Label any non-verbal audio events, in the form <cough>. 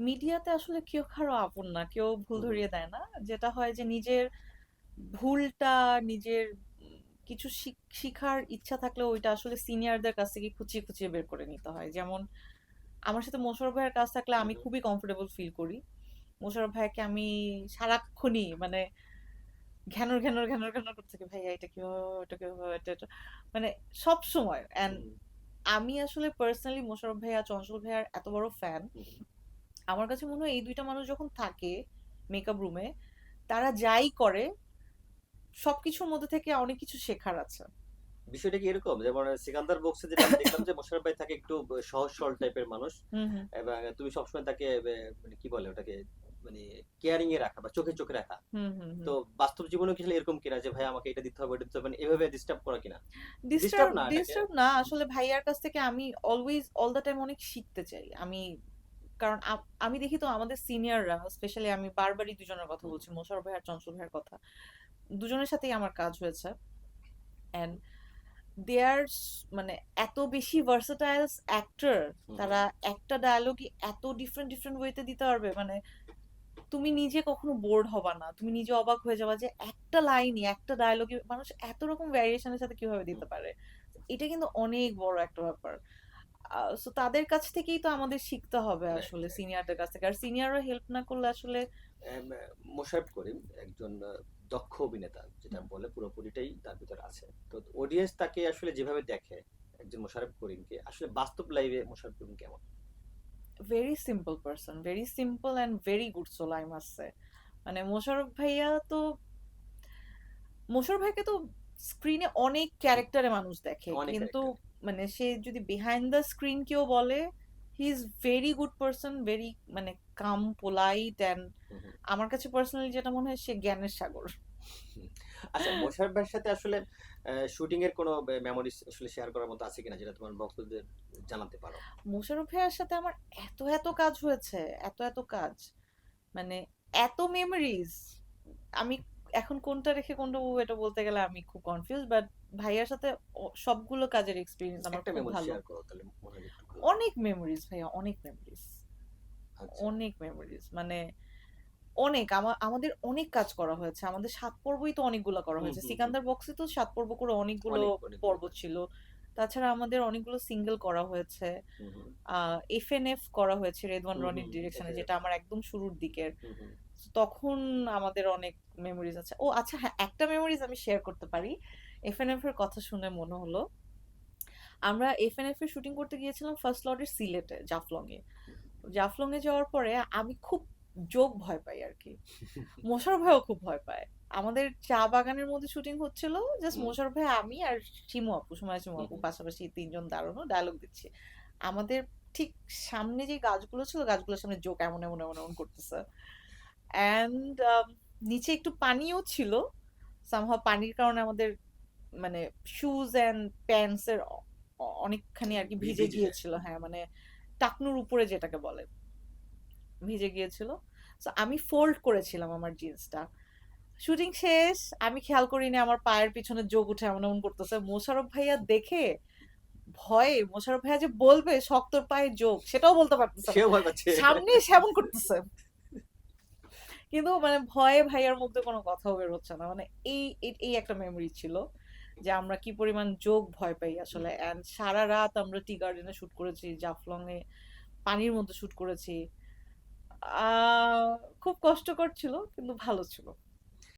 মিডিয়াতে আসলে কেউ কারও আপন না কেউ ভুল। ধরিয়ে দেয় না। যেটা হয় যে নিজের ভুলটা নিজের কিছু শিখ- শিখার ইচ্ছা থাকলে ওইটা আসলে সিনিয়রদের কাছ থেকে খুঁচিয়ে খুঁচিয়ে বের করে নিতে হয়। যেমন আমার সাথে মোশাররফ ভাইয়ের কাজ থাকলে আমি খুবই কমফোর্টেবল ফিল করি। মোশাররফ ভাইয়াকে আমি সারাক্ষণই মানে ঘ্যানর ঘ্যানর ঘ্যানর ঘ্যানর করতে থাকি ভাইয়া এটা কি ওটা কি এটা এটা। মানে সব সময়। অ্যান্ড আমি আসলে পার্সোনালি মোশাররফ ভাইয়া চঞ্চল ভাইয়ার এত বড় ফ্যান। আমার কাছে মনে হয় এই দুইটা মানুষ যখন থাকে মেকআপ রুমে তারা যাই করে সবকিছুর মধ্যে থেকে অনেক কিছু শেখার আছে। বিষয়টা কি এরকম? যেমন সিকান্দার বক্সে যেটা দেখলাম যে মোশাররফ ভাই থাকে একটু সহজ সরল টাইপের মানুষ। এবং তুমি সবসময় তাকে মানে কি বলে ওটাকে মানে কেয়ারিং এ রাখা বা চোখে চোখে রাখা। তো বাস্তব জীবনেও কি এরকম কিনা যে ভাই আমাকে এটা দিতে হবে ওটা দিতে হবে? মানে এভাবে ডিস্টার্ব করা কিনা? ডিস্টার্ব না ডিস্টার্ব না। আসলে ভাইয়ার কাছ থেকে আমি অলওয়েজ অল দ্য টাইম অনেক শিখতে চাই। আমি কারণ আমি দেখি তো আমাদের সিনিয়ররা স্পেশালি আমি বারবারই দুজনের কথা বলছি মোশাররফ ভাই আর চঞ্চল ভাইয়ের কথা দুজনের সাথেই আমার কাজ হয়েছে। দে আর মানে এত বেশি ভার্সেটাইলস অ্যাক্টর তারা একটা ডায়লগই এত ডিফারেন্ট ডিফারেন্ট ওয়েতে দিতে পারবে মানে তুমি নিজে কখনো বোর্ড হবা না তুমি নিজে অবাক হয়ে যাবা যে একটা লাইনই একটা ডায়লগে মানুষ এত রকম ভ্যারিয়েশনের সাথে কীভাবে দিতে পারে। এটা কিন্তু অনেক বড় একটা ব্যাপার। সো তাদের কাছ থেকেই তো আমাদের শিখতে হবে আসলে. সিনিয়রদের কাছ থেকে। আর সিনিয়ররা হেল্প না করলে আসলে আম, মোশাররফ করিম একজন দক্ষ অভিনেতা যেটা বলে পুরোপুরিটাই তার ভিতরে আছে। তো অডিয়েন্স তাকে আসলে যেভাবে দেখে একজন মোশাররফ করিমকে আসলে বাস্তব লাইভে মোশাররফ করিম কেমন? Very simple person very simple and very good soul I must say মানে মোশাররফ ভাইয়া তো মোশাররফ ভাইকে তো স্ক্রিনে অনেক ক্যারেক্টারে মানুষ দেখে কিন্তু মানে সে যদি বিহাইন্ড দ্য স্ক্রিন কেউ বলে he is very good person very মানে কাম পোলাইট অ্যান্ড। আমার কাছে পার্সোনালি যেটা মনে হয় সে জ্ঞানের সাগর। আচ্ছা ভাইয়ের সাথে আসলে শুটিং এর কোনো মেমোরিজ আসলে শেয়ার করার মতো আছে কিনা যেটা তোমার ভক্তদের জানাতে পারো? মোশাররফ ভাইয়ার সাথে আমার এত এত কাজ হয়েছে এত এত কাজ। মানে এত মেমোরিজ আমি এখন কোনটা রেখে কোনটা বলব এটা বলতে গেলে আমি খুব কনফিউজ বাট ভাইয়ার সাথে সবগুলো কাজের এক্সপিরিয়েন্স আমার খুব ভালো। অনেক মেমোরিজ ভাইয়া অনেক মেমোরিজ আচ্ছা। অনেক মেমোরিজ মানে অনেক আমাদের অনেক কাজ করা হয়েছে আমাদের সাত পর্বই তো অনেকগুলো করা হয়েছে। সিকান্দার বক্সে তো সাত পর্ব করে অনেকগুলো অনেক, পর্ব ছিল। তাছাড়া আমাদের অনেকগুলো সিঙ্গেল করা হয়েছে। এফ এন এফ করা হয়েছে রেদওয়ান রনির ডিরেকশনে যেটা আমার একদম শুরুর দিকের। তখন আমাদের অনেক মেমোরিজ আছে। ও আচ্ছা হ্যাঁ একটা মেমোরিজ আমি শেয়ার করতে পারি। এফএনএফ এর কথা শুনে মনে হলো। আমরা এফএনএফ এর শুটিং করতে গিয়েছিলাম ফার্স্ট লর্ডের সিলেটে জাফলং এ জাফলং এ যাওয়ার পরে আমি খুব যোগ ভয় পাই আর কি। <laughs> মোশার ভাইও খুব ভয় পায়। আমাদের চা বাগানের মধ্যে শুটিং হচ্ছিল জাস্ট। মোশার ভাই আমি আর শিমু আপু সময় শিমু আপু পাশাপাশি তিনজন দাঁড়ানো ডায়লগ দিচ্ছি। আমাদের ঠিক সামনে যে গাছগুলো ছিল গাছগুলোর সামনে জোক এমন এমন এমন এমন করতেছে। অ্যান্ড নিচে একটু পানিও ছিল। সামহাও পানির কারণে আমাদের মানে শুজ অ্যান্ড প্যান্টস এর অনেকখানি আর কি ভিজে গিয়েছিল। হ্যাঁ মানে টাকনুর উপরে যেটাকে বলে। ভিজে গিয়েছিল। তো আমি ফোল্ড করেছিলাম আমার জিন্সটা শুটিং শেষ আমি খেয়াল করিনি আমার পায়ের পিছনে যোগ উঠে এমন এমন করতেছে। মোশারফ ভাইয়া দেখে ভয়ে মোশারফ ভাইয়া যে বলবে শক্তর পায়ে যোগ সেটাও বলতে পারতেছে সামনে এসে এমন করতেছে। কিন্তু মানে ভয়ে ভাইয়ার মধ্যে কোনো কথাও বের হচ্ছে না। মানে এই, এই- একটা মেমরি ছিল যে আমরা কি পরিমাণ যোগ ভয় পাই আসলে। অ্যান্ড সারা রাত আমরা টি গার্ডেনে শ্যুট করেছি, জাফলং এ পানির মধ্যে শ্যুট করেছি। খুব কষ্টকর ছিল, কিন্তু ভালো ছিল।